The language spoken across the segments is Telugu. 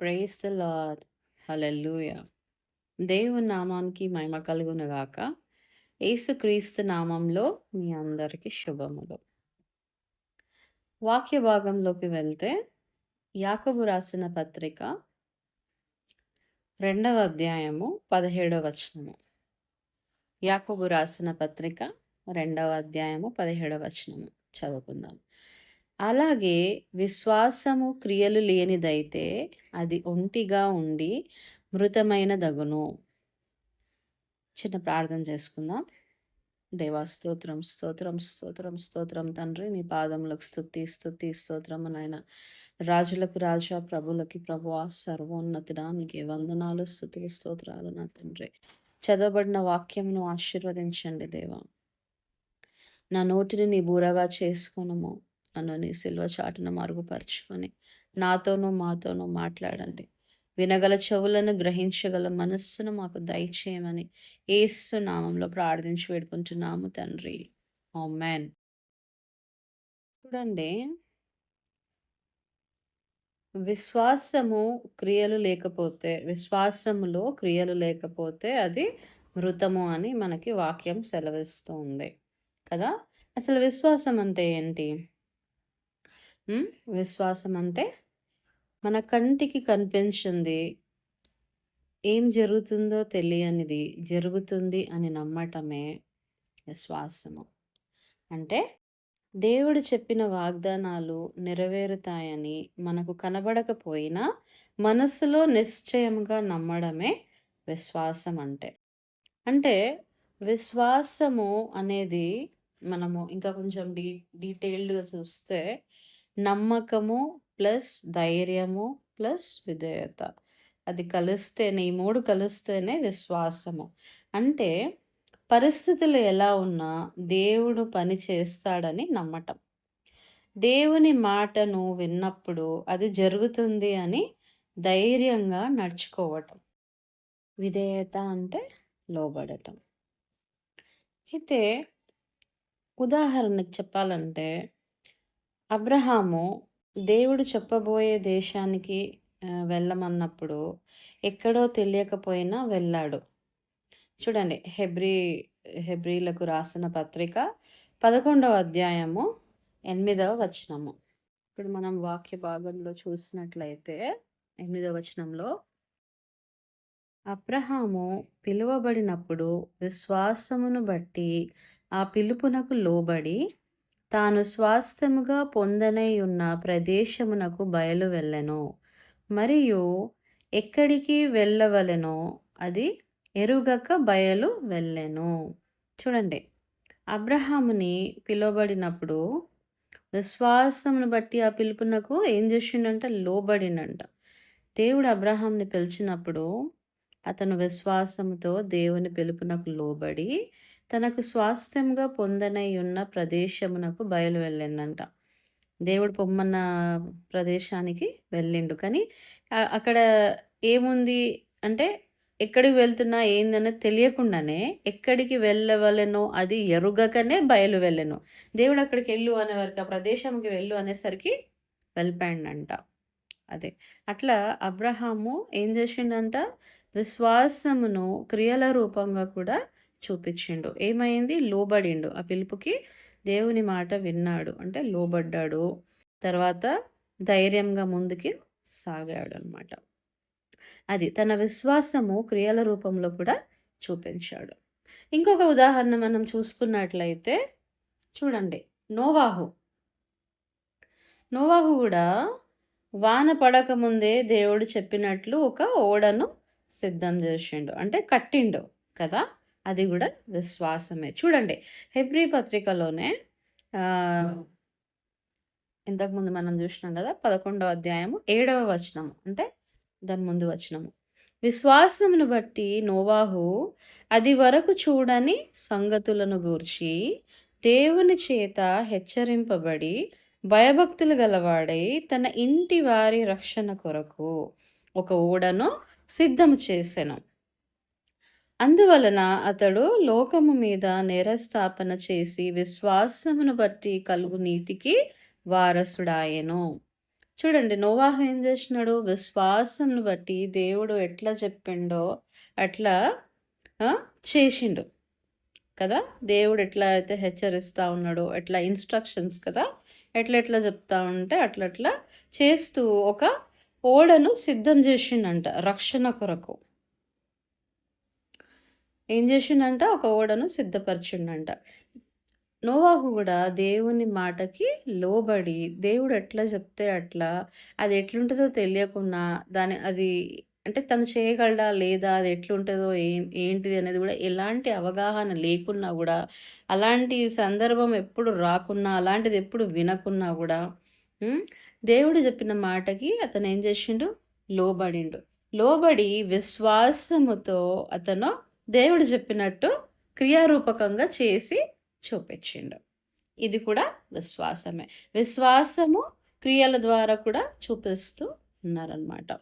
ప్రేస్ ద లాడ్ హల్లెలూయా! దేవుని నామానికి మహిమ కలుగునుగాక. యేసుక్రీస్తు నామంలో మీ అందరికి శుభములు. వాక్య భాగంలోకి వెళ్తే యాకోబు రాసిన పత్రిక రెండవ అధ్యాయము పదిహేడవ వచనము. యాకబు రాసిన పత్రిక రెండవ అధ్యాయము పదిహేడవ వచనము చదువుకుందాం. అలాగే విశ్వాసము క్రియలు లేనిదైతే అది ఒంటిగా ఉండి మృతమైన దగును చిన్న ప్రార్థన చేసుకుందాం. దేవా స్తోత్రం, స్తోత్రం, స్తోత్రం, స్తోత్రం తండ్రి. నీ పాదములకు స్థుతి స్థుతి స్తోత్రం నాయన. రాజులకు రాజా, ప్రభులకి ప్రభువా, సర్వోన్నతుడా నీకే వందనాలు, స్థుతులు స్తోత్రాలు నా తండ్రి. చదవబడిన వాక్యంను ఆశీర్వదించండి దేవా. నా నోటిని నీ బూరగా చేసుకునము నన్ను నీ సిల్వ చాటున మరుగుపరుచుకొని నాతోనూ మాతోనూ మాట్లాడండి. వినగల చెవులను గ్రహించగల మనస్సును మాకు దయచేయమని ఏసు నామంలో ప్రార్థించి వేడుకుంటున్నాము తండ్రి. మ్యాన్ చూడండి విశ్వాసము క్రియలు లేకపోతే విశ్వాసములో క్రియలు లేకపోతే అది మృతము అని మనకి వాక్యం సెలవిస్తుంది కదా అసలు విశ్వాసం అంటే ఏంటి విశ్వాసం అంటే మన కంటికి కనిపించింది ఏం జరుగుతుందో తెలియనిది జరుగుతుంది అని నమ్మటమే విశ్వాసము. అంటే దేవుడు చెప్పిన వాగ్దానాలు నెరవేరుతాయని మనకు కనబడకపోయినా మనస్సులో నిశ్చయంగా నమ్మడమే విశ్వాసం అంటే అంటే విశ్వాసము అనేది మనము ఇంకా కొంచెం డీ డీటెయిల్డ్గా చూస్తే నమ్మకము ప్లస్ ధైర్యము ప్లస్ విధేయత. అది కలిస్తేనే ఈ మూడు కలిస్తేనే విశ్వాసము. అంటే పరిస్థితులు ఎలా ఉన్నా దేవుడు పని చేస్తాడని నమ్మటం. దేవుని మాటను విన్నప్పుడు అది జరుగుతుంది అని ధైర్యంగా నడుచుకోవటం. విధేయత అంటే లోబడటం. అయితే ఉదాహరణకు చెప్పాలంటే అబ్రహాము దేవుడు చెప్పబోయే దేశానికి వెళ్ళమన్నప్పుడు ఎక్కడో తెలియకపోయినా వెళ్ళాడు. చూడండి హెబ్రీ హెబ్రీలకు రాసిన పత్రిక పదకొండవ అధ్యాయము ఎనిమిదవ వచనము. ఇప్పుడు మనం వాక్య భాగంలో చూసినట్లయితే ఎనిమిదవ వచనంలో అబ్రహాము పిలువబడినప్పుడు విశ్వాసమును బట్టి ఆ పిలుపునకు లోబడి తాను స్వాస్థ్యముగా పొందనై ఉన్న ప్రదేశమునకు బయలు వెళ్ళెను. మరియు ఎక్కడికి వెళ్ళవలెనో అది ఎరుగక బయలు వెళ్ళెను. చూడండి అబ్రహాముని పిలువబడినప్పుడు విశ్వాసమును బట్టి ఆ పిలుపునకు ఏం చేసిండంట? లోబడినంట. దేవుడు అబ్రహాంని పిలిచినప్పుడు అతను విశ్వాసముతో దేవుని పిలుపునకు లోబడి తనకు స్వాస్థ్యంగా పొందనై ఉన్న ప్రదేశమునకు బయలు వెళ్ళిందంట. దేవుడు పొమ్మన్న ప్రదేశానికి వెళ్ళిండు. కానీ అక్కడ ఏముంది అంటే ఎక్కడికి వెళ్తున్నా ఏందని తెలియకుండానే ఎక్కడికి వెళ్ళవలెనో అది ఎరుగకనే బయలు వెళ్ళెను. దేవుడు అక్కడికి వెళ్ళు అనే వరకు ఆ ప్రదేశంకి వెళ్ళు అనేసరికి వెళ్ళిపోయిండంట. అదే. అట్లా అబ్రహాము ఏం చేసిండంట? విశ్వాసమును క్రియల రూపంగా కూడా చూపించిండు. ఏమైంది? లోబడిండు. ఆ పిలుపుకి దేవుని మాట విన్నాడు. అంటే లోబడ్డాడు. తర్వాత ధైర్యంగా ముందుకి సాగాడు అనమాట అది తన విశ్వాసము క్రియల రూపంలో కూడా చూపించాడు. ఇంకొక ఉదాహరణ మనం చూసుకున్నట్లయితే చూడండి. నోవాహు. నోవాహు కూడా వాన పడక ముందే దేవుడు చెప్పినట్లు ఒక ఓడను సిద్ధం చేసిండు. అంటే కట్టిండు కదా? అది కూడా విశ్వాసమే. చూడండి హెబ్రీ పత్రికలోనే ఇంతకుముందు మనం చూసినాం కదా పదకొండవ అధ్యాయము ఏడవ వచనము అంటే దాని ముందు వచనము. విశ్వాసమును బట్టి నోవాహు అది వరకు చూడని సంగతులను గూర్చి దేవుని చేత హెచ్చరింపబడి భయభక్తులు గలవాడై తన ఇంటి వారి రక్షణ కొరకు ఒక ఓడను సిద్ధము చేసెను. అందువలన అతడు లోకము మీద నేరస్థాపన చేసి విశ్వాసమును బట్టి కలుగు నీతికి వారసుడాయను. చూడండి నోవాహు ఏం చేసినాడు? విశ్వాసంను బట్టి దేవుడు ఎట్లా చెప్పిండో అట్లా చేసిండు కదా? దేవుడు ఎట్లా అయితే హెచ్చరిస్తూ ఉన్నాడో ఎట్లా ఇన్స్ట్రక్షన్స్ కదా? ఎట్లా ఎట్లా చెప్తా ఉంటే అట్లా అట్లా చేస్తూ ఒక ఓడను సిద్ధం చేసిండంట రక్షణ కొరకు. ఏం చేసిండంట? ఒక ఓడను సిద్ధపరిచిండంట. నోవాహు కూడా దేవుని మాటకి లోబడి దేవుడు ఎట్లా చెప్తే అట్లా అది ఎట్లుంటుందో తెలియకుండా దాని అది అంటే తను చేయగలడా లేదా అది ఎట్లుంటుందో ఏం ఏంటిది అనేది కూడా ఎలాంటి అవగాహన లేకున్నా కూడా అలాంటి సందర్భం ఎప్పుడు రాకున్నా అలాంటిది ఎప్పుడు వినకున్నా కూడా దేవుడు చెప్పిన మాటకి అతను ఏం చేసిండు? లోబడిండు. లోబడి విశ్వాసముతో అతను దేవుడు చెప్పినట్టు క్రియారూపకంగా చేసి చూపించిండు. ఇది కూడా విశ్వాసమే. విశ్వాసము క్రియల ద్వారా కూడా చూపిస్తూ ఉన్నారనమాట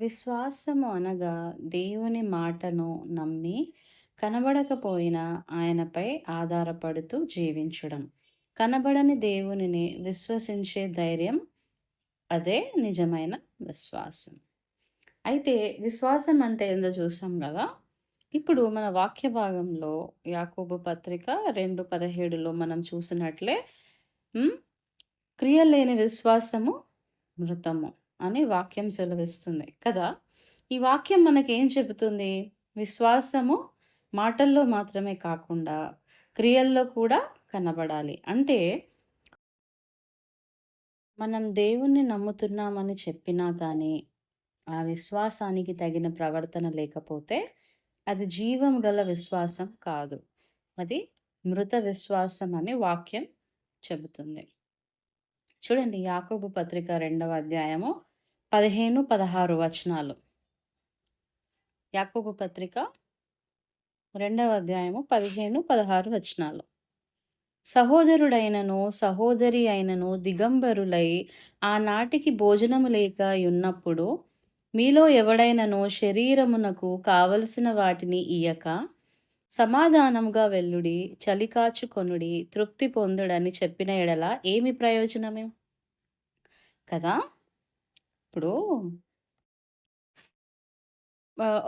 విశ్వాసము అనగా దేవుని మాటను నమ్మి కనబడకపోయినా ఆయనపై ఆధారపడుతూ జీవించడం. కనబడని దేవునిని విశ్వసించే ధైర్యం అదే నిజమైన విశ్వాసం. అయితే విశ్వాసం అంటే ఏందో చూసాం కదా. ఇప్పుడు మన వాక్య భాగంలో యాకోబు పత్రిక రెండు పదిహేడులో మనం చూసినట్లే క్రియ లేని విశ్వాసము మృతము అని వాక్యం సెలవిస్తుంది కదా. ఈ వాక్యం మనకి ఏం చెబుతుంది? విశ్వాసము మాటల్లో మాత్రమే కాకుండా క్రియల్లో కూడా కనబడాలి. అంటే మనం దేవుణ్ణి నమ్ముతున్నామని చెప్పినా కానీ ఆ విశ్వాసానికి తగిన ప్రవర్తన లేకపోతే అది జీవం గల విశ్వాసం కాదు. అది మృత విశ్వాసం అని వాక్యం చెబుతుంది. చూడండి యాకోబు పత్రిక రెండవ అధ్యాయము పదిహేను పదహారు వచనాలు. యాకోబు పత్రిక రెండవ అధ్యాయము పదిహేను పదహారు వచనాలు. సహోదరుడైనను సహోదరి అయినను దిగంబరులై ఆనాటికి భోజనము లేక ఉన్నప్పుడు మీలో ఎవడైనను శరీరమునకు కావలసిన వాటిని ఇయ్యక సమాధానముగా వెల్లుడి చలికాచుకొనుడి తృప్తి పొందుడని చెప్పిన ఎడల ఏమి ప్రయోజనమే? కదా? ఇప్పుడు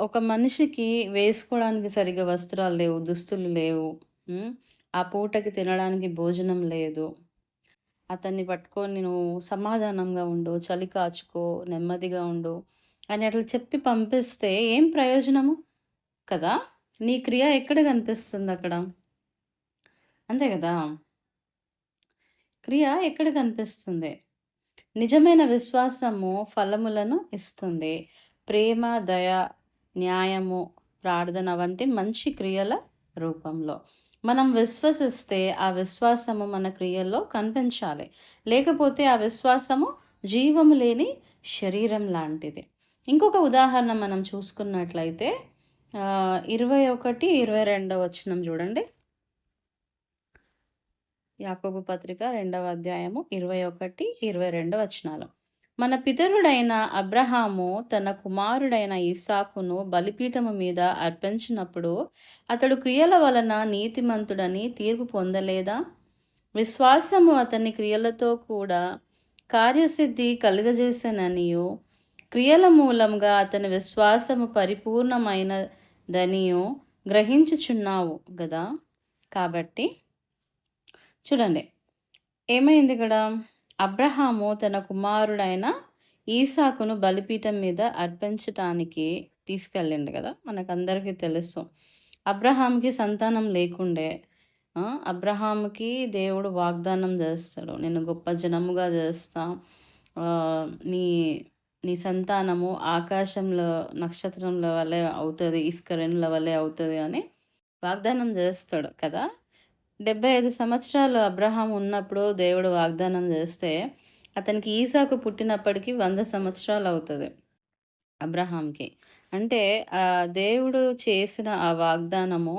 ఒక మనిషికి వేసుకోవడానికి సరిగా వస్త్రాలు లేవు దుస్తులు లేవు ఆ పూటకి తినడానికి భోజనం లేదు. అతన్ని పట్టుకొని నువ్వు సమాధానంగా ఉండు చలి కాచుకో నెమ్మదిగా ఉండు అని అట్లా చెప్పి పంపిస్తే ఏం ప్రయోజనము? కదా? నీ క్రియ ఎక్కడ కనిపిస్తుంది అక్కడ? అంతే కదా? క్రియ ఎక్కడ కనిపిస్తుంది? నిజమైన విశ్వాసము ఫలములను ఇస్తుంది. ప్రేమ దయ న్యాయము ప్రార్థన వంటి మంచి క్రియల రూపంలో. మనం విశ్వసిస్తే ఆ విశ్వాసము మన క్రియల్లో కనిపించాలి. లేకపోతే ఆ విశ్వాసము జీవము లేని శరీరం లాంటిది. ఇంకొక ఉదాహరణ మనం చూసుకున్నట్లయితే ఇరవై ఒకటి ఇరవై రెండవ వచనం చూడండి. యాకోబు పత్రిక రెండవ అధ్యాయము ఇరవై ఒకటి ఇరవై రెండు వచనాలు. మన పితరుడైన అబ్రహాము తన కుమారుడైన ఇసాకును బలిపీఠము మీద అర్పించినప్పుడు అతడు క్రియల వలన నీతిమంతుడని తీర్పు పొందలేదా? విశ్వాసము అతని క్రియలతో కూడా కార్యసిద్ధి కలుగజేసననియు. క్రియల మూలంగా అతని విశ్వాసము పరిపూర్ణమైనదనియు గ్రహించుచున్నావు కదా కాబట్టి చూడండి. ఏమైంది ఇక్కడ? అబ్రహాము తన కుమారుడైన ఈసాకును బలిపీఠం మీద అర్పించటానికి తీసుకెళ్ళిండు కదా మనకందరికీ తెలుసు. అబ్రహాంకి సంతానం లేకుండే అబ్రహాంకి దేవుడు వాగ్దానం చేస్తాడు. నేను గొప్ప జనముగా చేస్తా నీ నీ సంతానము ఆకాశంలో నక్షత్రంల వల్లే అవుతుంది ఇసుకరెన్ల వల్లే అవుతుంది అని వాగ్దానం చేస్తాడు కదా. డెబ్బై ఐదు సంవత్సరాలు అబ్రహాం ఉన్నప్పుడు దేవుడు వాగ్దానం చేస్తే అతనికి ఈసాకు పుట్టినప్పటికీ వంద సంవత్సరాలు అవుతుంది అబ్రహాంకి. అంటే ఆ దేవుడు చేసిన ఆ వాగ్దానము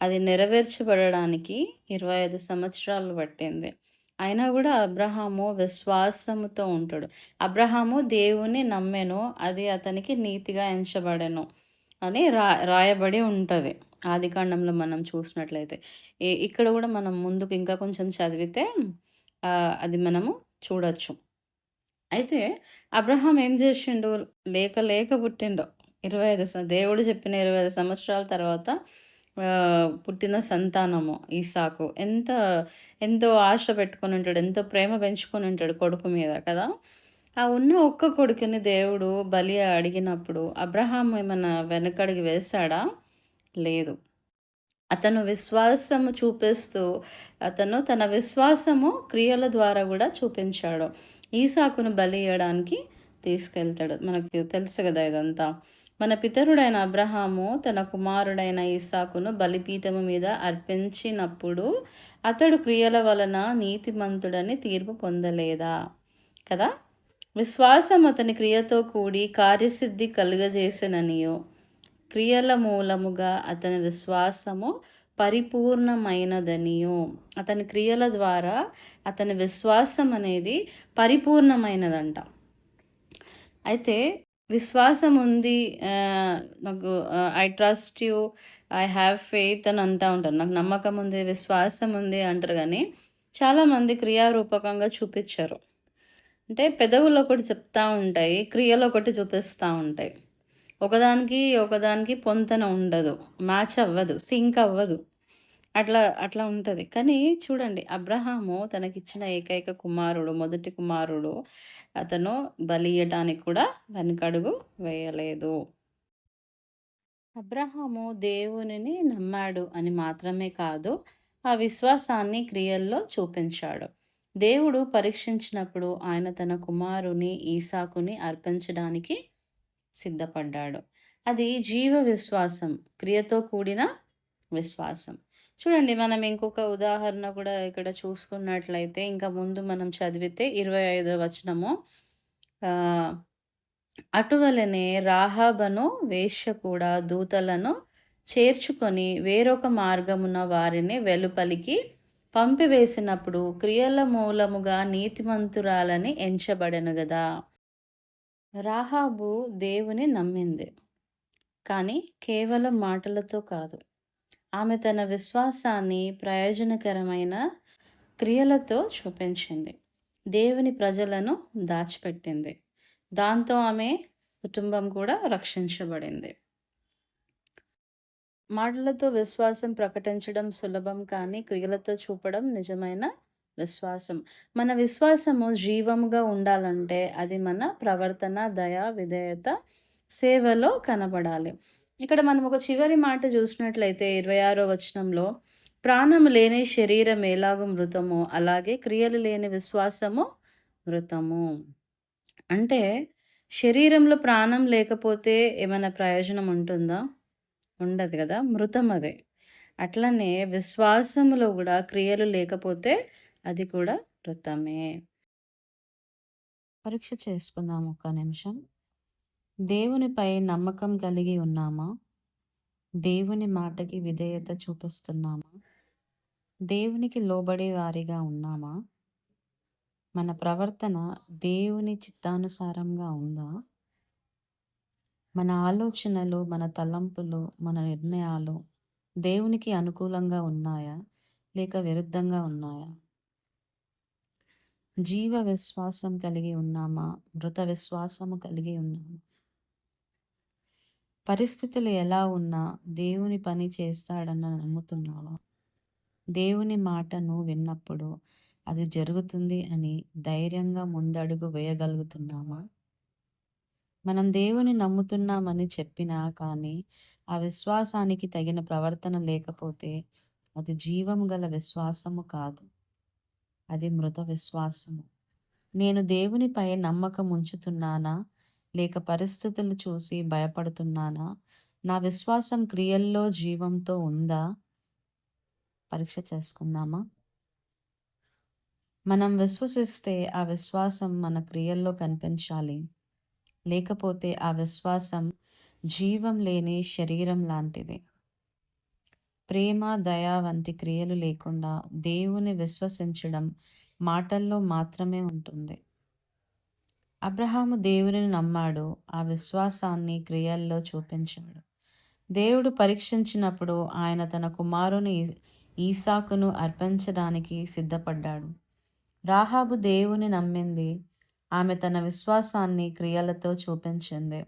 అది నెరవేర్చబడడానికి ఇరవై ఐదు సంవత్సరాలు పట్టింది. అయినా కూడా అబ్రహాము విశ్వాసముతో ఉంటాడు అబ్రహాము దేవుని నమ్మెను అది అతనికి నీతిగా ఎంచబడెను అని రా రాయబడి ఉంటుంది ఆదికాండంలో మనం చూసినట్లయితే ఇక్కడ కూడా మనం ముందుకు ఇంకా కొంచెం చదివితే అది మనము చూడొచ్చు అయితే అబ్రహాం ఏం చేసిండు? లేక లేక పుట్టిండు. ఇరవై ఐదు దేవుడు చెప్పిన 25 సంవత్సరాల తర్వాత పుట్టిన సంతానము ఈసాకు. ఎంత ఎంతో ఆశ పెట్టుకొని ఉంటాడు. ఎంతో ప్రేమ పెంచుకొని ఉంటాడు కొడుకు మీద కదా! ఆ ఉన్న ఒక్క కొడుకుని దేవుడు బలి అడిగినప్పుడు అబ్రహాం ఏమైనా వెనకడిగి వేశాడా? లేదు. అతను విశ్వాసము చూపిస్తూ అతను తన విశ్వాసము క్రియల ద్వారా కూడా చూపించాడు. ఈసాకును బలి ఇయ్యడానికి తీసుకెళ్తాడు. మనకు తెలుసు కదా ఇదంతా. మన పితరుడైన అబ్రహాము తన కుమారుడైన ఇస్సాకును బలిపీఠము మీద అర్పించినప్పుడు అతడు క్రియల వలన నీతిమంతుడని తీర్పు పొందలేదా? కదా? విశ్వాసం అతని క్రియతో కూడి కార్యసిద్ధి కలుగజేసిననియో. క్రియల మూలముగా అతని విశ్వాసము పరిపూర్ణమైనదనియో. అతని క్రియల ద్వారా అతని విశ్వాసం అనేది పరిపూర్ణమైనదంట. అయితే విశ్వాసం ఉంది నాకు I trust you I have faith అని అంటూ ఉంటారు. నాకు నమ్మకం ఉంది విశ్వాసం ఉంది అంటారు కానీ చాలామంది క్రియారూపకంగా చూపించారు. అంటే పెదవులు ఒకటి చెప్తూ ఉంటాయి క్రియలు ఒకటి చూపిస్తూ ఉంటాయి. ఒకదానికి ఒకదానికి పొంతన ఉండదు మ్యాచ్ అవ్వదు సింక్ అవ్వదు. అట్లా అట్లా ఉంటుంది. కానీ చూడండి అబ్రహాము తనకిచ్చిన ఏకైక కుమారుడు మొదటి కుమారుడు అతను బలి ఇయ్యటానికి కూడా వెనకడుగు వేయలేదు. అబ్రహాము దేవునిని నమ్మాడు అని మాత్రమే కాదు ఆ విశ్వాసాన్ని క్రియల్లో చూపించాడు. దేవుడు పరీక్షించినప్పుడు ఆయన తన కుమారుని ఈసాకుని అర్పించడానికి సిద్ధపడ్డాడు. అది జీవ విశ్వాసం క్రియతో కూడిన విశ్వాసం. చూడండి మనం ఇంకొక ఉదాహరణ కూడా ఇక్కడ చూసుకున్నట్లయితే ఇంకా ముందు మనం చదివితే ఇరవై ఐదో వచనము. అటువలనే రాహాబను వేష్య కూడా దూతలను చేర్చుకొని వేరొక మార్గమున వారిని వెలుపలికి పంపివేసినప్పుడు క్రియల మూలముగా నీతిమంతురాలని ఎంచబడను గదా. రాహాబు దేవుని నమ్మింది. కానీ కేవలం మాటలతో కాదు. ఆమె తన విశ్వాసాన్ని ప్రయోజనకరమైన క్రియలతో చూపించింది. దేవుని ప్రజలను దాచిపెట్టింది. దాంతో ఆమె కుటుంబం కూడా రక్షించబడింది. మాటలతో విశ్వాసం ప్రకటించడం సులభం కానీ క్రియలతో చూపడం నిజమైన విశ్వాసం. మన విశ్వాసము జీవముగా ఉండాలంటే అది మన ప్రవర్తన దయ విధేయత సేవలో కనబడాలి. ఇక్కడ మనం ఒక చివరి మాట చూసినట్లయితే ఇరవై ఆరో వచనంలో ప్రాణము లేని శరీరం ఎలాగో మృతము అలాగే క్రియలు లేని విశ్వాసము మృతము. అంటే శరీరంలో ప్రాణం లేకపోతే ఏమైనా ప్రయోజనం ఉంటుందా? ఉండదు కదా మృతం అదే. అట్లనే విశ్వాసములో కూడా క్రియలు లేకపోతే అది కూడా మృతమే. పరీక్ష చేసుకుందాం ఒక్క నిమిషం. దేవునిపై నమ్మకం కలిగి ఉన్నామా? దేవుని మాటకి విధేయత చూపిస్తున్నామా? దేవునికి లోబడే వారిగా ఉన్నామా? మన ప్రవర్తన దేవుని చిత్తానుసారంగా ఉందా? మన ఆలోచనలు మన తలంపులు మన నిర్ణయాలు దేవునికి అనుకూలంగా ఉన్నాయా? లేక విరుద్ధంగా ఉన్నాయా? జీవ విశ్వాసం కలిగి ఉన్నామా? మృత విశ్వాసము కలిగి ఉన్నామా? పరిస్థితులు ఎలా ఉన్నా దేవుని పని చేస్తాడన్న నమ్ముతున్నావా? దేవుని మాటను విన్నప్పుడు అది జరుగుతుంది అని ధైర్యంగా ముందడుగు వేయగలుగుతున్నామా మనం దేవుని నమ్ముతున్నామని చెప్పినా కానీ ఆ విశ్వాసానికి తగిన ప్రవర్తన లేకపోతే అది జీవం గల విశ్వాసము కాదు. అది మృత విశ్వాసము. నేను దేవునిపై నమ్మకం ఉంచుతున్నానా? లేక పరిస్థితులు చూసి భయపడుతున్నానా? నా విశ్వాసం క్రియల్లో జీవంతో ఉందా? పరీక్ష చేసుకుందామా? మనం విశ్వసిస్తే ఆ విశ్వాసం మన క్రియల్లో కనిపించాలి. లేకపోతే ఆ విశ్వాసం జీవం లేని శరీరం లాంటిది. ప్రేమ దయ వంటి క్రియలు లేకుండా దేవుని విశ్వసించడం మాటల్లో మాత్రమే ఉంటుంది. అబ్రహాము దేవుని నమ్మాడు ఆ విశ్వాసాన్ని క్రియల్లో చూపించాడు. దేవుడు పరీక్షించినప్పుడు ఆయన తన కుమారుని ఈసాకును అర్పించడానికి సిద్ధపడ్డాడు. రాహాబు దేవుని నమ్మింది ఆమె తన విశ్వాసాన్ని క్రియలతో చూపించింది.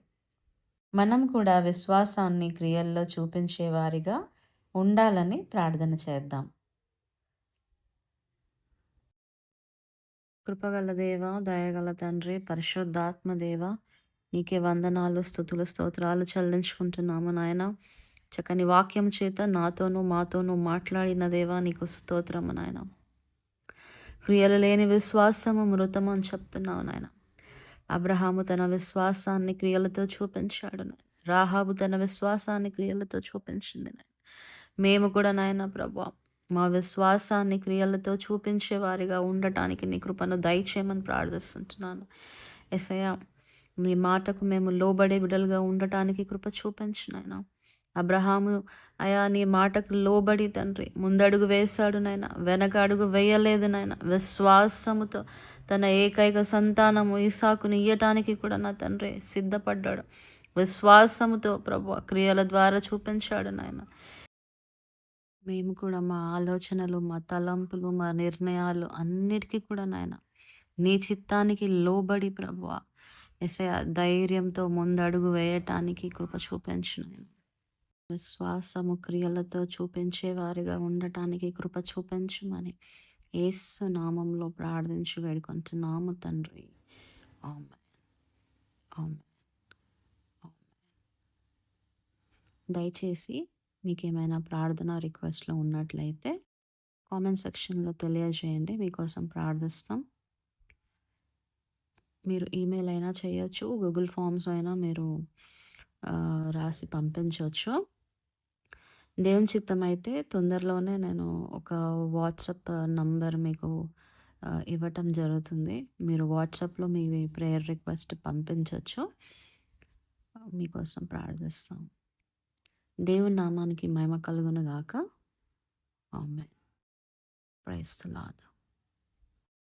మనం కూడా విశ్వాసాన్ని క్రియల్లో చూపించేవారిగా ఉండాలని ప్రార్థన చేద్దాం. కృపగల దేవ దయగల తండ్రి పరిశుద్ధాత్మ దేవ నీకే వందనాలు స్థుతులు స్తోత్రాలు చెల్లించుకుంటున్నాము నాయన. చక్కని వాక్యం చేత నాతోనూ మాతోనూ మాట్లాడిన దేవా నీకు స్తోత్రము నాయన. క్రియలు లేని విశ్వాసము మృతము అని చెప్తున్నావు నాయన. అబ్రహాము తన విశ్వాసాన్ని క్రియలతో చూపించాడు నాయన. రాహాబు తన విశ్వాసాన్ని క్రియలతో చూపించింది నాయన. మేము కూడా నాయన ప్రభా మా విశ్వాసాన్ని క్రియలతో చూపించేవారిగా ఉండటానికి నీ కృపను దయచేయమని ప్రార్థిస్తుంటున్నాను. ఎసయ నీ మాటకు మేము లోబడే బిడలుగా ఉండటానికి కృప చూపించినాయన అబ్రహాము అయా నీ మాటకు లోబడి తండ్రి ముందడుగు వేశాడు నాయన వెనక అడుగు వేయలేదు నాయన. విశ్వాసముతో తన ఏకైక సంతానము ఇసాకుని ఇయ్యటానికి కూడా నా తండ్రి సిద్ధపడ్డాడు. విశ్వాసముతో ప్రభు క్రియల ద్వారా చూపించాడు నాయన. మేము కూడా మా ఆలోచనలు మా తలంపులు మా నిర్ణయాలు అన్నిటికీ కూడా నాయన నీ చిత్తానికి లోబడి ప్రభు. ఎసయ ధైర్యంతో ముందడుగు వేయటానికి కృప చూపించు నాయన. విశ్వాసము క్రియలతో చూపించే వారిగా ఉండటానికి కృప చూపించమని ఏసు నామంలో ప్రార్థించి వేడుకుంటున్నాము తండ్రి. దయచేసి మీకు ఏమైనా ప్రార్థన రిక్వెస్ట్లో ఉన్నట్లయితే కామెంట్ సెక్షన్లో తెలియజేయండి. మీకోసం ప్రార్థిస్తాం. మీరు ఈమెయిల్ అయినా చేయొచ్చు గూగుల్ ఫామ్స్ అయినా మీరు రాసి పంపించవచ్చు దేవుని చిత్తం అయితే తొందరలోనే నేను ఒక వాట్సప్ నంబర్ మీకు ఇవ్వటం జరుగుతుంది. మీరు వాట్సాప్లో మీ ప్రేయర్ రిక్వెస్ట్ పంపించవచ్చు మీకోసం ప్రార్థిస్తాం. దేవుని నామానికి మహిమ కలుగును గాక. ఆమె ప్రైస్ లాడ్